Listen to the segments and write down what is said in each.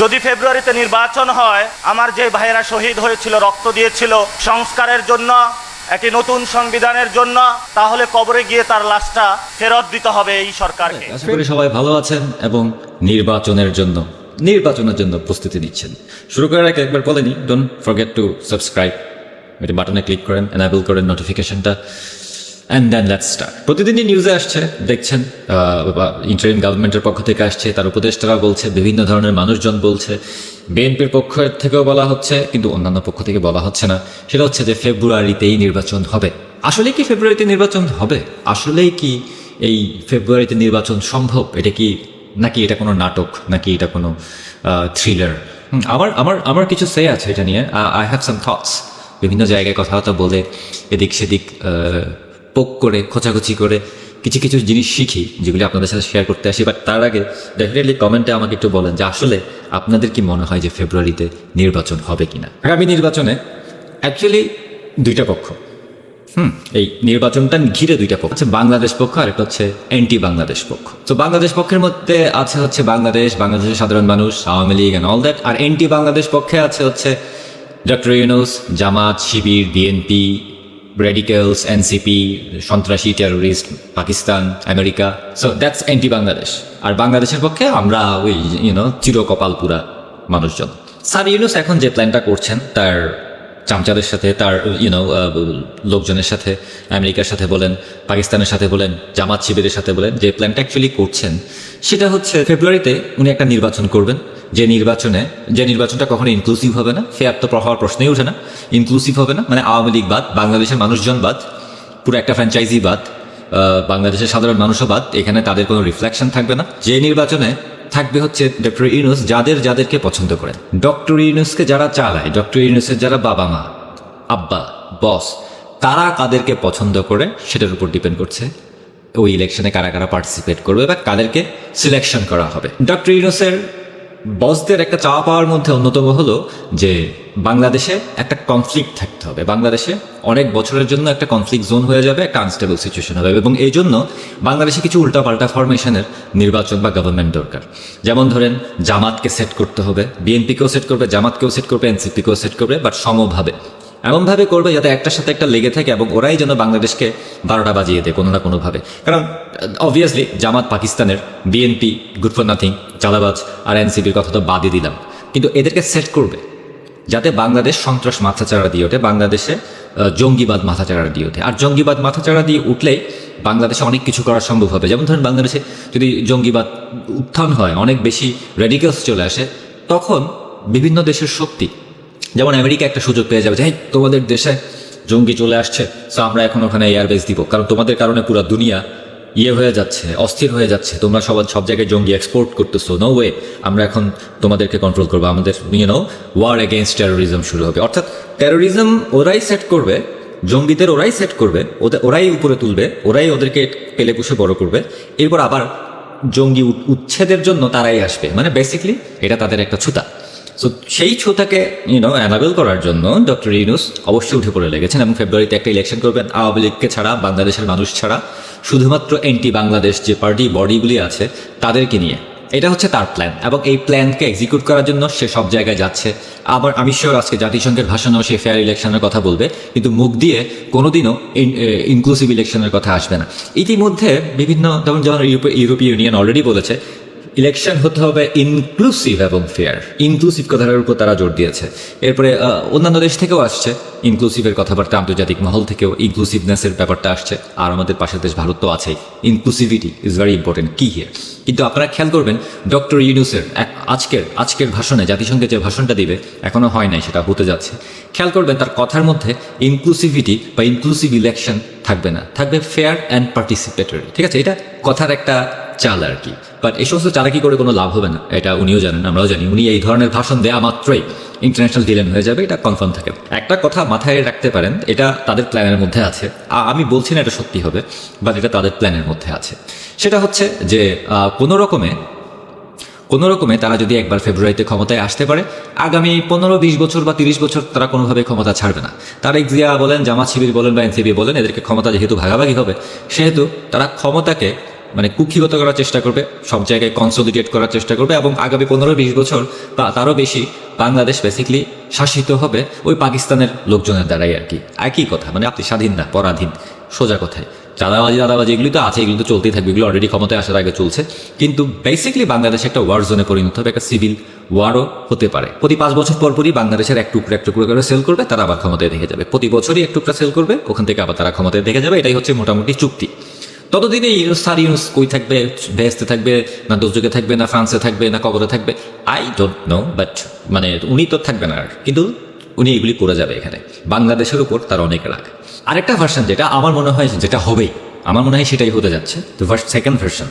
যদি ফেব্রুয়ারিতে নির্বাচন হয়, আমার যে ভাইয়েরা শহীদ হয়েছিল, রক্ত দিয়েছিল সংস্কারের জন্য, একটি নতুন সংবিধানের জন্য, তাহলে কবরে গিয়ে তার লাশটা ফেরত দিতে হবে এই সরকারকে। আশা করি সবাই ভালো আছেন এবং নির্বাচনের জন্য নির্বাচনের জন্য প্রস্তুতি নিচ্ছেন। শুরু করার আগে একবার বলেনি ডোন্ট ফরগেট টু সাবস্ক্রাইব এটি বাটনে ক্লিক করেন এনাবেল করেন নোটিফিকেশনটা অ্যান্ড দেন লেটস স্টার্ট প্রতিদিনই নিউজে আসছে, দেখছেন ইন্টারিম গভর্নমেন্টের পক্ষ থেকে আসছে, তার উপদেষ্টারা বলছে, বিভিন্ন ধরনের মানুষজন বলছে বিএনপির পক্ষ থেকেও বলা হচ্ছে, কিন্তু অন্যান্য পক্ষ থেকে বলা হচ্ছে না। সেটা হচ্ছে যে ফেব্রুয়ারিতেই নির্বাচন হবে। আসলে কি ফেব্রুয়ারিতে নির্বাচন হবে? আসলেই কি এই ফেব্রুয়ারিতে নির্বাচন সম্ভব? এটা কি, নাকি এটা কোনো নাটক, নাকি এটা কোনো থ্রিলার আমার আমার আমার কিছু সে আছে এটা নিয়ে। আই হ্যাভ সাম থটস বিভিন্ন জায়গায় কথাবার্তা বলে, এদিক সেদিক পোক করে খোঁচাখুচি করে কিছু কিছু জিনিস শিখি যেগুলি আপনাদের সাথে শেয়ার করতে আসি। বাট তার আগে ডেফিনেটলি কমেন্টে আমাকে একটু বলেন যে আসলে আপনাদের কি মনে হয় যে ফেব্রুয়ারিতে নির্বাচন হবে কিনা? আগামী নির্বাচনে অ্যাকচুয়ালি দুইটা পক্ষ। হুম এই নির্বাচনটা ঘিরে দুইটা পক্ষ। হচ্ছে বাংলাদেশ পক্ষ আর একটা হচ্ছে অ্যান্টি বাংলাদেশ পক্ষ। তো বাংলাদেশ পক্ষের মধ্যে আছে হচ্ছে বাংলাদেশ বাংলাদেশের সাধারণ মানুষ Awami League and all that R anti Bangladesh পক্ষে আছে হচ্ছে doctor Yunus Jamaat Shibir BNP radicals NCP সন্ত্রাসী terrorist Pakistan America so that's anti Bangladesh আর বাংলাদেশের পক্ষে আমরা ওই ইউনো চিরকপালপুরা মানুষজন। স্যার ইউনুস এখন যে প্ল্যানটা করছেন, তার চামচাদের সাথে, তার ইউনো লোকজনের সাথে, আমেরিকার সাথে বলেন, পাকিস্তানের সাথে বলেন, জামাত শিবিরের সাথে বলেন, যে প্ল্যানটা অ্যাকচুয়ালি করছেন, সেটা হচ্ছে ফেব্রুয়ারিতে উনি একটা নির্বাচন করবেন। যে নির্বাচনে, যে নির্বাচনটা কখনো ইনক্লুসিভ হবে না ফেয়ার তো হওয়ার প্রশ্নই ওঠে না। ইনক্লুসিভ হবে না মানে আওয়ামী লীগ বাদ, বাংলাদেশের মানুষজন বাদ, পুরো একটা ফ্র্যাঞ্চাইজি বাদ বাংলাদেশের সাধারণ মানুষও বাদ, এখানে তাদের কোনো রিফ্লেকশন থাকবে না। যে নির্বাচনে থাকবে হচ্ছে ডক্টর ইউনুস, যাদের যাদেরকে পছন্দ করেন ডক্টর ইউনুসকে যারা চালায় ডক্টর ইউনুসের যারা বাবা মা, আব্বা বস তারা কাদেরকে পছন্দ করে, সেটার উপর ডিপেন্ড করছে ওই ইলেকশনে কারা কারা পার্টিসিপেট করবে বা কাদেরকে সিলেকশন করা হবে। ডক্টর ইউনুসের বসদের একটা চাওয়া পাওয়ার মধ্যে অন্যতম হলো যে বাংলাদেশে একটা কনফ্লিক্ট থাকতে হবে। বাংলাদেশে অনেক বছরের জন্য একটা কনফ্লিক্ট জোন হয়ে যাবে, একটা আনস্টেবল সিচুয়েশন হবে এবং এই জন্য বাংলাদেশে কিছু উল্টাপাল্টা ফরমেশনের নির্বাচন বা গভর্নমেন্ট দরকার। যেমন ধরেন, জামাতকে সেট করতে হবে বিএনপিকেও সেট করবে, জামাতকেও সেট করবে এনসিপিকেও সেট করবে বাট সমভাবে। এমনভাবে করবে যাতে একটার সাথে একটা লেগে থাকে এবং ওরাই যেন বাংলাদেশকে বারোটা বাজিয়ে দেয় কোনো না কোনোভাবে। কারণ অবভিয়াসলি জামাত পাকিস্তানের বিএনপি গুড ফর নাথিং চালাবাজ আর এনসিপির কথা তো বাদই দিলাম। কিন্তু এদেরকে সেট করবে, যাতে বাংলাদেশ সন্ত্রাস মাথাচাড়া দিয়ে ওঠে, বাংলাদেশে জঙ্গিবাদ মাথাচাড়া দিয়ে ওঠে। আর জঙ্গিবাদ মাথাচাড়া দিয়ে উঠলেই বাংলাদেশে অনেক কিছু করা সম্ভব হবে। যেমন ধরেন বাংলাদেশে যদি জঙ্গিবাদ উত্থান হয়, অনেক বেশি রেডিকালস চলে আসে, তখন বিভিন্ন দেশের শক্তি, যেমন আমেরিকা একটা সুযোগ পেয়ে যাবে যে তোমাদের দেশে জঙ্গি চলে আসছে সো আমরা এখন ওখানে এয়ারবেস দিব। কারণ তোমাদের কারণে পুরো দুনিয়া ইয়ে হয়ে যাচ্ছে, অস্থির হয়ে যাচ্ছে। তোমরা সব সব জায়গায় জঙ্গি এক্সপোর্ট করতেছো। নো ওয়ে আমরা এখন তোমাদেরকে কন্ট্রোল করব। আমাদের you know war against terrorism শুরু হবে। অর্থাৎ টেরোরিজম ওরাই সেট করবে, জঙ্গিদের ওরাই সেট করবে, ওদের ওরাই উপরে তুলবে, ওরাই ওদেরকে পেলে পুষে বড় করবে। এরপর আবার জঙ্গি উচ্ছেদের জন্য তারাই আসবে। মানে বেসিকলি এটা তাদের একটা ছুতা। সো সেই ছুতাকে ইউনো অ্যানাবেল করার জন্য ডক্টর ইউনুস অবশ্যই উঠে পড়ে লেগেছেন এবং ফেব্রুয়ারিতে একটা ইলেকশন করবেন। আওয়ামী লীগকে ছাড়া, বাংলাদেশের মানুষ ছাড়া, শুধুমাত্র এন্টি বাংলাদেশ যে পার্টি বডিগুলি আছে, তাদেরকে নিয়ে। এটা হচ্ছে তার প্ল্যান এবং এই প্ল্যানকে এক্সিকিউট করার জন্য সে সব জায়গায় যাচ্ছে। আবার আমি শিওর আজকে জাতিসংঘের ভাষণেও সে ফেয়ার ইলেকশনের কথা বলবে, কিন্তু মুখ দিয়ে কোনোদিনও ইনক্লুসিভ ইলেকশনের কথা আসবে না। ইতিমধ্যে বিভিন্ন, যেমন যেমন ইউরোপীয় ইউনিয়ন অলরেডি বলেছে ইলেকশন হতে হবে ইনক্লুসিভ এবং ফেয়ার ইনক্লুসিভ কথাটার উপর তারা জোর দিয়েছে। এরপরে অন্যান্য দেশ থেকেও আসছে। ইনক্লুসিভের কথাবার্তা আন্তর্জাতিক মহল থেকেও ইনক্লুসিভনেসের ব্যাপারটা আসছে। আর আমাদের পাশের দেশ ভারত তো আছেই। ইনক্লুসিভিটি ইজ ভেরি ইম্পর্টেন্ট কি হিয়ার কিন্তু আপনারা খেয়াল করবেন, ডক্টর ইউনুসের আজকের আজকের ভাষণে, জাতিসংঘে যে ভাষণটা দিবে, এখনও হয় নাই, সেটা হতে যাচ্ছে। খেয়াল করবেন, তার কথার মধ্যে ইনক্লুসিভিটি বা ইনক্লুসিভ ইলেকশন থাকবে না। থাকবে ফেয়ার অ্যান্ড পার্টিসিপেটরি ঠিক আছে? এটা কথার একটা চাল আর কি। বাট এই সমস্ত চালাকি করে কোনো লাভ হবে না। এটা উনিও জানেন, আমরাও জানি। উনি এই ধরনের ভাষণ দেওয়া মাত্রই ইন্টারন্যাশনাল ডিলেন হয়ে যাবে, এটা কনফার্ম থাকে। একটা কথা মাথায় রাখতে পারেন, এটা তাদের প্ল্যানের মধ্যে আছে। আমি বলছি না এটা সত্যি হবে বাট এটা তাদের প্ল্যানের মধ্যে আছে। সেটা হচ্ছে যে কোনো রকমে কোনো রকমে তারা যদি একবার ফেব্রুয়ারিতে ক্ষমতায় আসতে পারে, আগামী পনেরো, বিশ বছর বা তিরিশ বছর তারা কোনোভাবে ক্ষমতা ছাড়বে না। তারেক জিয়া বলেন, জামাত শিবির বলেন বা এনসিবি বলেন, এদেরকে ক্ষমতা যেহেতু ভাগাভাগি হবে, সেহেতু তারা ক্ষমতাকে মানে কুক্ষিগত করার চেষ্টা করবে, সব জায়গায় কনসোলিডেট করার চেষ্টা করবে এবং আগামী পনেরো বিশ বছর বা তারও বেশি বাংলাদেশ বেসিকলি শাসিত হবে ওই পাকিস্তানের লোকজনের দ্বারাই আর কি। একই কথা মানে আপনি স্বাধীন না, পরাধীন, সোজা কথায়। চাঁদাবাজি, দাদাবাজি এগুলি তো আছে, এগুলো তো চলতেই থাকবে, এগুলো অলরেডি ক্ষমতায় আসার আগে চলছে। কিন্তু বেসিকলি বাংলাদেশ একটা ওয়ার জোনে পরিণত হবে, একটা সিভিল ওয়ারও হতে পারে। প্রতি পাঁচ বছর পর পরই বাংলাদেশের এক টুকরো এক টুকরো করে সেল করবে, তারা আবার ক্ষমতায় দেখে যাবে। প্রতি বছরই এক টুকরা সেল করবে, ওখান থেকে আবার তারা ক্ষমতায় দেখে যাবে, এটাই হচ্ছে মোটামুটি চুক্তি। ততদিনে ইউনুস ইউনুস কই থাকবে? বেহেস্তে থাকবে, না দুর্যোগে থাকবে, না ফ্রান্সে থাকবে, না কবরে থাকবে? আই ডোন্ট নো বাট মানে উনি তো থাকবেন আর। কিন্তু উনি এগুলি করে যাবে এখানে। বাংলাদেশের উপর তার অনেক রাগ। আরেকটা ভার্সন যেটা আমার মনে হয় যেটা হবেই, আমার মনে হয় সেটাই হতে যাচ্ছে তো ফার্স্ট সেকেন্ড ভার্সন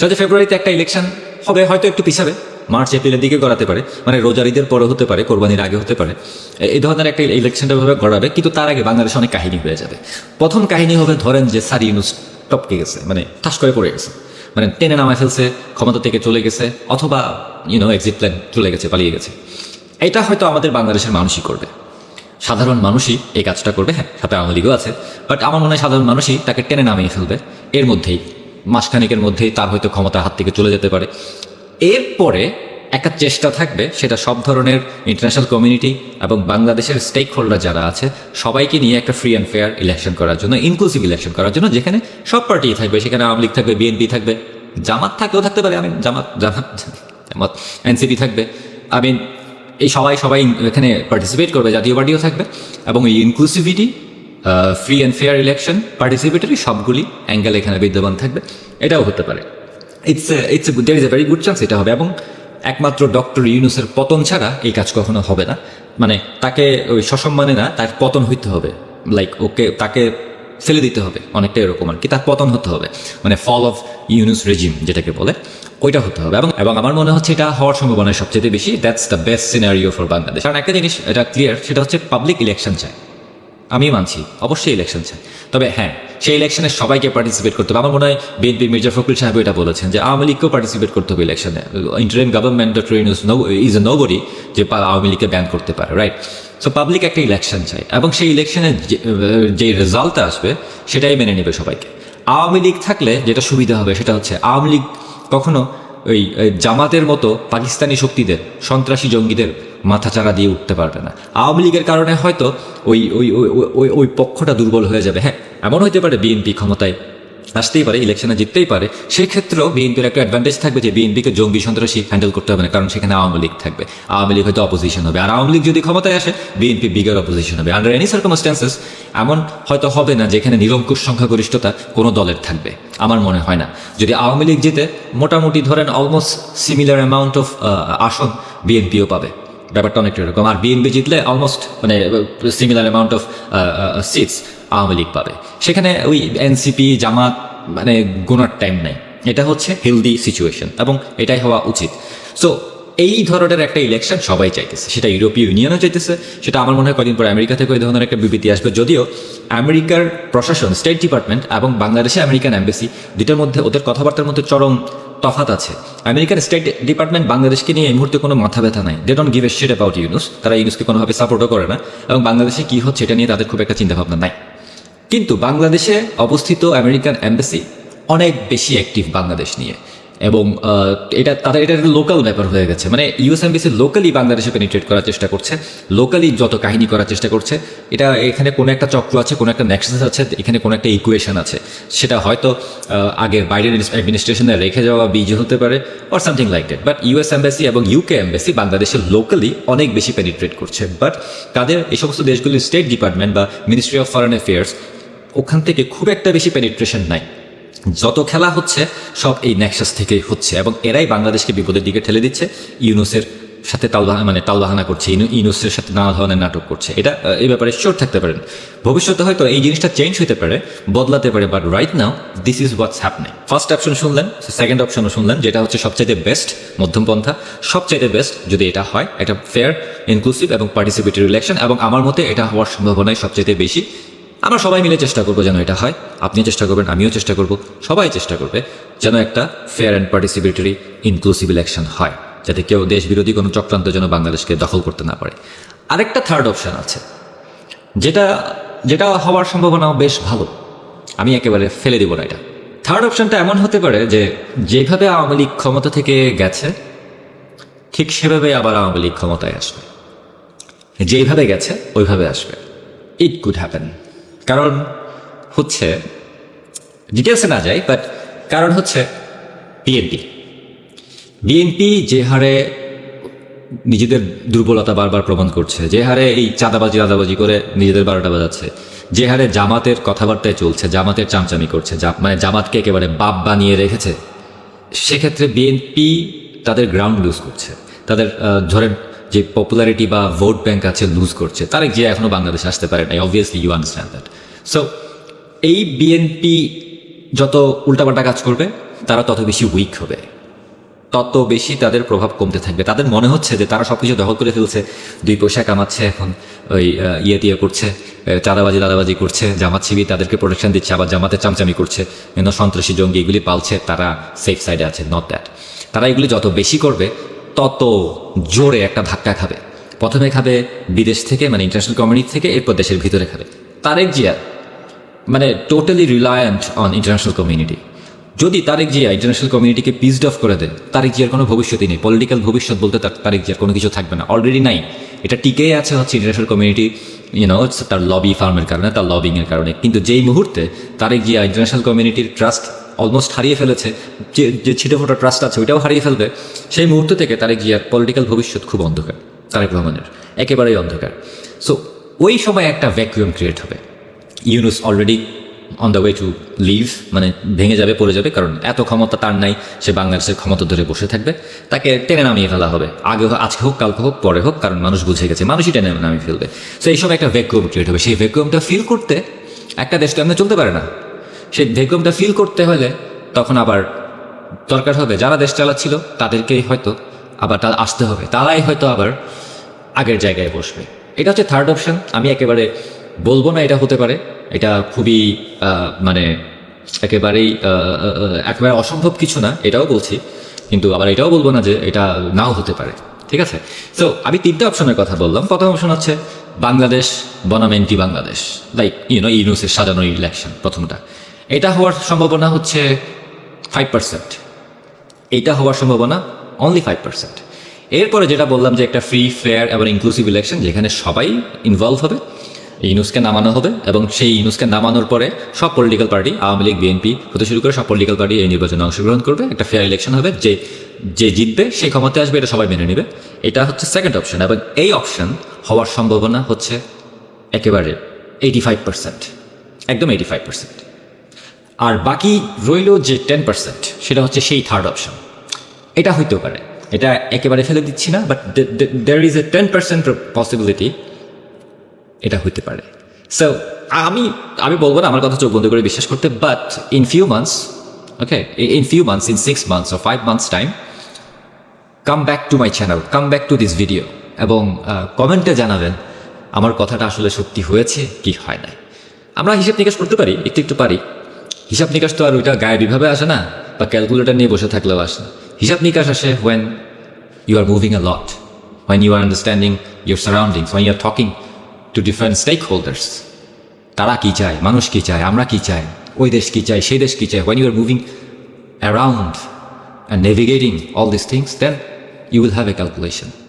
হচ্ছে ফেব্রুয়ারিতে একটা ইলেকশন হবে হয়তো একটু পিছাবে মার্চ এপ্রিলের দিকে গড়াতে পারে মানে রোজার ঈদের পরে হতে পারে, কোরবানির আগে হতে পারে। এই ধরনের একটা ইলেকশনটা ভাবে গড়াবে, কিন্তু তার আগে বাংলাদেশে অনেক কাহিনী হয়ে যাবে। প্রথম কাহিনী হবে, ধরেন যে সারি ইউনুস টপকে গেছে মানে ঠাস করে পড়ে গেছে। মানে টেনে নামায় ফেলছে, ক্ষমতা থেকে চলে গেছে, অথবা ইউনো এক্সিট প্ল্যান চলে গেছে, পালিয়ে গেছে। এটা হয়তো আমাদের বাংলাদেশের মানুষই করবে। সাধারণ মানুষই এই কাজটা করবে হ্যাঁ সাথে আওয়ামী আছে। বাট আমার মনে হয় সাধারণ মানুষই তাকে টেনে নামিয়ে ফেলবে, এর মধ্যেই, মাসখানেকের মধ্যেই তার হয়তো ক্ষমতা হাত থেকে চলে যেতে পারে। এরপরে একটা চেষ্টা থাকবে, সেটা সব ধরনের ইন্টারন্যাশনাল কমিউনিটি এবং বাংলাদেশের স্টেক হোল্ডার যারা আছে, সবাইকে নিয়ে একটা ফ্রি অ্যান্ড ফেয়ার ইলেকশন করার জন্য ইনক্লুসিভ ইলেকশন করার জন্য, যেখানে সব পার্টি থাকবে, সেখানে আওয়ামী লীগ থাকবে বিএনপি থাকবে, জামাত থাকলেও থাকতে পারে আমি জামাত জামাত জামাত এনসিপি থাকবে আমি এই সবাই সবাই এখানে পার্টিসিপেট করবে, জাতীয় পার্টিও থাকবে, এবং এই inclusivity free and fair election participatory সবগুলি অ্যাঙ্গেল এখানে বিদ্যমান থাকবে, এটাও হতে পারে। It's it's there is a very good chance এটা হবে, এবং একমাত্র ডক্টর ইউনুসের পতন ছাড়া এই কাজ কখনো হবে না। মানে তাকে ওই সসম্মানে না, তার পতন হইতে হবে। লাইক ওকে, তাকে ফেলে দিতে হবে। অনেকটা এরকম আর কি তার পতন হতে হবে। মানে ফল অফ ইউনুস রেজিম যেটাকে বলে, ওইটা হতে হবে। এবং এবং আমার মনে হচ্ছে এটা হওয়ার সম্ভাবনা সবচেয়ে বেশি। That's the best scenario for Bangladesh কারণ একটা জিনিস, এটা ক্লিয়ার সেটা হচ্ছে পাবলিক ইলেকশন চাই আমি মানছি, অবশ্যই ইলেকশন চাই। তবে হ্যাঁ সেই ইলেকশনে সবাইকে পার্টিসিপেট করতে হবে। আমার মনে হয় বিএনপি মির্জা ফখরুল সাহেব এটা বলেছেন যে আওয়ামী লীগকেও পার্টিসিপেট করতে হবে ইলেকশনে interim government doctor Yunus no is a nobody যে আওয়ামী লীগকে ব্যান করতে পারে রাইট সো পাবলিক একটা ইলেকশন চাই এবং সেই ইলেকশনে যে রেজাল্ট আসবে সেটাই মেনে নেবে সবাইকে। আওয়ামী লীগ থাকলে যেটা সুবিধা হবে সেটা হচ্ছে আওয়ামী লীগ কখনো ওই জামাতের মতো পাকিস্তানি শক্তিদের, সন্ত্রাসী জঙ্গিদের মাথাচাড়া দিয়ে উঠতে পারবে না। আওয়ামী লীগের কারণে হয়তো ওই ওই, ওই- ওই- পক্ষটা দুর্বল হয়ে যাবে। হ্যাঁ এমন হতে পারে বিএনপি ক্ষমতায় আসতেই পারে ইলেকশনে জিততেই পারে। সেক্ষেত্রেও বিএনপির একটা অ্যাডভান্টেজ থাকবে যে বিএনপিকে জঙ্গি সন্ত্রাসী হ্যান্ডেল করতে হবে না, কারণ সেখানে আওয়ামী লীগ থাকবে। আওয়ামী লীগ হয়তো অপোজিশন হবে। আর আওয়ামী লীগ যদি ক্ষমতায় আসে, বিএনপি বিগার অপোজিশন হবে। আন্ডার এনি সার্কমস্ট্যান্সেস এমন হয়তো হবে না যেখানে নিরঙ্কুশ সংখ্যাগরিষ্ঠতা কোনো দলের থাকবে। আমার মনে হয় না। যদি আওয়ামী লীগ জিতে, মোটামুটি ধরেন অলমোস্ট সিমিলার অ্যামাউন্ট অফ আসন বিএনপিও পাবে। ব্যাপারটা অনেকটা এরকম। আর বিএনপি জিতলে অলমোস্ট মানে similar amount of seats Awami League পাবে। সেখানে ওই এনসিপি জামাত মানে গোনার টাইম নেই। এটা হচ্ছে হেলদি সিচুয়েশন এবং এটাই হওয়া উচিত। সো এই ধরনের একটা ইলেকশন সবাই চাইতেছে। সেটা ইউরোপীয় ইউনিয়নও চাইতেছে। সেটা আমার মনে হয় কদিন পর আমেরিকা থেকে ওই ধরনের একটা বিবৃতি আসবে। যদিও আমেরিকার প্রশাসন স্টেট ডিপার্টমেন্ট এবং বাংলাদেশে আমেরিকান অ্যাম্বাসি দুটার মধ্যে ওদের কথাবার্তার মধ্যে চরম তফাত আছে। আমেরিকান স্টেট ডিপার্টমেন্ট বাংলাদেশকে নিয়ে এই মুহূর্তে কোনো মাথা ব্যথা নাই। They don't give a shit about Yunus তারা ইউনুসকে কোনোভাবে সাপোর্টও করে না। এবং বাংলাদেশে কী হচ্ছে এটা নিয়ে তাদের খুব একটা চিন্তাভাবনা নাই। কিন্তু বাংলাদেশে অবস্থিত আমেরিকান অ্যাম্বাসি অনেক বেশি অ্যাক্টিভ বাংলাদেশ নিয়ে। এবং এটা তাদের, এটা একটা লোকাল ব্যাপার হয়ে গেছে। মানে ইউএস এমবিসি লোকালি বাংলাদেশে পেনিট্রেট করার চেষ্টা করছে লোকালি যত কাহিনী করার চেষ্টা করছে, এটা এখানে কোনো একটা চক্র আছে, কোনো একটা নেক্সাস আছে, এখানে কোনো একটা ইকুয়েশন আছে। সেটা হয়তো আগের বাইডেন অ্যাডমিনিস্ট্রেশনে রেখে যাওয়া বীজ হতে পারে or something like that but US embassy এবং ইউকে এম্বাসি বাংলাদেশে লোকালি অনেক বেশি পেনিট্রেট করছে। বাট তাদের এই সমস্ত দেশগুলির স্টেট ডিপার্টমেন্ট বা মিনিস্ট্রি অফ ফরেন অ্যাফেয়ার্স ওখান থেকে খুব একটা বেশি পেনিট্রেশন নাই। যত খেলা হচ্ছে, সব এই নেক্সাস থেকেই হচ্ছে এবং এরাই বাংলাদেশকে বিপদের দিকে ঠেলে দিচ্ছে। ইউনুসের সাথে তালবাহানা মানে তালবাহানা করছে ইউনুসের সাথে নানা ধরনের নাটক করছে। এটা এই ব্যাপারে শিওর থাকতে পারেন। ভবিষ্যতে হয়তো এই জিনিসটা চেঞ্জ হতে পারে, বদলাতে পারে but right now this is what's happening first option শুনলেন সেকেন্ড অপশনও শুনলেন, যেটা হচ্ছে সবচাইতে বেস্ট মধ্যমপন্থা সবচাইতে বেস্ট যদি এটা হয়, একটা ফেয়ার ইনক্লুসিভ এবং পার্টিসিপেটরি ইলেকশন এবং আমার মতে এটা হওয়ার সম্ভাবনাই সবচাইতে বেশি। আমরা সবাই মিলে চেষ্টা করব যেন এটা হয়। আপনিও চেষ্টা করবেন, আমিও চেষ্টা করব। সবাই চেষ্টা করবে যেন একটা fair and participatory inclusive election হয়, যাতে কেউ দেশ বিরোধী কোনো চক্রান্ত যেন বাংলাদেশকে দখল করতে না পারে। আরেকটা থার্ড অপশন আছে, যেটা যেটা হওয়ার সম্ভাবনাও বেশ ভালো। আমি একেবারে ফেলে দিব না এটা। থার্ড অপশনটা এমন হতে পারে যে, যেভাবে আওয়ামী লীগ ক্ষমতা থেকে গেছে, ঠিক সেভাবে আবার আওয়ামী লীগ ক্ষমতায় আসবে। যেইভাবে গেছে, ওইভাবে আসবে। ইট কুড হ্যাপেন কারণ হচ্ছে, ডিটেলসে না যাই বাট কারণ হচ্ছে বিএনপি বিএনপি যে হারে নিজেদের দুর্বলতা বারবার প্রমাণ করছে, যে হারে এই চাঁদাবাজি আদাবাজি করে নিজেদের বারোটা বাজাচ্ছে, যে হারে জামাতের কথাবার্তায় চলছে, জামাতের চামচামি করছে মানে জামাতকে একেবারে বাপ বানিয়ে রেখেছে, সেক্ষেত্রে বিএনপি তাদের গ্রাউন্ড লুজ করছে। তাদের ধরেন যে পপুলারিটি বা ভোট ব্যাংক আছে লুজ করছে তারা যে এখনও বাংলাদেশ আসতে পারে নাই obviously you understand that so এই বিএনপি যত উল্টাপাল্টা কাজ করবে, তারা তত বেশি উইক হবে। তত বেশি তাদের প্রভাব কমতে থাকবে। তাদের মনে হচ্ছে যে তারা সবকিছু দখল করে ফেলছে। দুই পয়সা কামাচ্ছে এখন, ওই ইয়ে দিয়ে করছে চাঁদাবাজি, দাদাবাজি করছে, জামাত শিবির তাদেরকে প্রোটেকশন দিচ্ছে, আবার জামাতে চামচামি করছে বিভিন্ন সন্ত্রাসী জঙ্গি এগুলি পালছে, তারা সেফ সাইডে আছে নট দ্যাট তারা এগুলি যত বেশি করবে, তত জোরে একটা ধাক্কা খাবে। প্রথমে খাবে বিদেশ থেকে মানে ইন্টারন্যাশনাল কমিউনিটি থেকে, এরপর দেশের ভিতরে খাবে। তারেক জিয়া মানে totally reliant on international community যদি তারেক জিয়া ইন্টারন্যাশনাল কমিউনিটিকে পিসড অফ করে দেয়, তারেক জিয়ার কোনো ভবিষ্যৎই নেই। পলিটিক্যাল ভবিষ্যৎ বলতে তার তারেক জিয়ার কোনো কিছু থাকবে না। অলরেডি নাই। এটা টিকেই আছে হচ্ছে ইন্টারন্যাশনাল কমিউনিটি ইউনো তার লবি ফার্মের কারণে, তার লবিংয়ের কারণে। কিন্তু যেই মুহূর্তে তারেক জিয়া ইন্টারন্যাশনাল কমিউনিটির ট্রাস্ট অলমোস্ট হারিয়ে ফেলেছে, যে যে ছিটেফোটা ট্রাস্ট আছে, ওইটাও হারিয়ে ফেলবে, সেই মুহূর্ত থেকে তারেক জিয়ার পলিটিক্যাল ভবিষ্যৎ খুব অন্ধকার, তারেক রহমানের। একেবারেই অন্ধকার। সো ওই সময় একটা ভ্যাকুয়াম ক্রিয়েট হবে। Yunus already on the way to leave মানে ভেঙে যাবে, পড়ে যাবে, কারণ এত ক্ষমতা তার নাই, সে বাংলাদেশের ক্ষমতা ধরে বসে থাকবে। তাকে টেনে নামিয়ে ফেলা হবে। আগে হোক, আজকে হোক, কালকে হোক, পরে হোক, কারণ মানুষ বুঝে গেছে, মানুষই টেনে নামিয়ে ফেলবে। সো এই সময় একটা ভ্যাকুয়াম ক্রিয়েট হবে। সেই ভ্যাকুয়ামটা ফিল করতে একটা দেশ তো এমনি চলতে পারে না। সেই ভ্যাকুয়ামটা ফিল করতে হলে তখন আবার দরকার হবে, যারা দেশ চালাচ্ছিল, তাদেরকেই হয়তো আবার তা আসতে হবে। তারাই হয়তো আবার আগের জায়গায় বসবে। এটা হচ্ছে থার্ড অপশন আমি একেবারে বলব না এটা হতে পারে। এটা খুবই মানে একেবারেই একেবারে অসম্ভব কিছু না, এটাও বলছি। কিন্তু আবার এটাও বলব না যে এটা নাও হতে পারে। ঠিক আছে? সো আমি তিনটা অপশনের কথা বললাম। প্রথম অপশন হচ্ছে বাংলাদেশ বনাম এন্টি বাংলাদেশ লাইক ইউনো ইউনুসের সাজানো ইলেকশন প্রথমটা। এটা হওয়ার সম্ভাবনা হচ্ছে ফাইভ পার্সেন্ট এটা হওয়ার সম্ভাবনা অনলি ফাইভ পার্সেন্ট এরপরে যেটা বললাম যে একটা ফ্রি ফেয়ার এবং ইনক্লুসিভ ইলেকশন যেখানে সবাই ইনভলভ হবে। ইউনুসকে নামানো হবে এবং সেই ইউনুসকে নামানোর পরে সব political party Awami League BNP হতে শুরু করে সব পলিটিক্যাল পার্টি এই নির্বাচনে অংশগ্রহণ করবে। একটা ফেয়ার ইলেকশন হবে, যে যে জিতবে সেই ক্ষমতায় আসবে, এটা সবাই মেনে নেবে। এটা হচ্ছে সেকেন্ড অপশন এবং এই অপশন হওয়ার সম্ভাবনা হচ্ছে একেবারে এইটি ফাইভ পার্সেন্ট একদম এইটি ফাইভ পার্সেন্ট আর বাকি রইল যে টেন পার্সেন্ট সেটা হচ্ছে সেই থার্ড অপশন এটা হইতেও পারে। এটা একেবারে ফেলে দিচ্ছি না but there is a ten percent possibility এটা হইতে পারে। সো আমি আমি বলব না আমার কথা চোখ বন্ধ করে বিশ্বাস করতে but in few months okay in few months in six months O five months time come back to my channel come back to this video এবং কমেন্টে জানাবেন আমার কথাটা আসলে সত্যি হয়েছে কি হয় নাই। আমরা হিসাব নিকাশ করতে পারি, একটু একটু পারি। হিসাব নিকাশ তো আর ওইটা গায়ে বিভাবে আসে না, বা ক্যালকুলেটর নিয়ে বসে থাকলেও আসে না। হিসাব নিকাশ আসে when you are moving a lot when you are understanding your surroundings when you are talking to different stakeholders তারা কি চায়? মানুষ কি চায়? আমরা কি চাই? ওই দেশ কি চায়? সেই দেশ কী চায়? When you are moving around and navigating all these things, then you will have a calculation.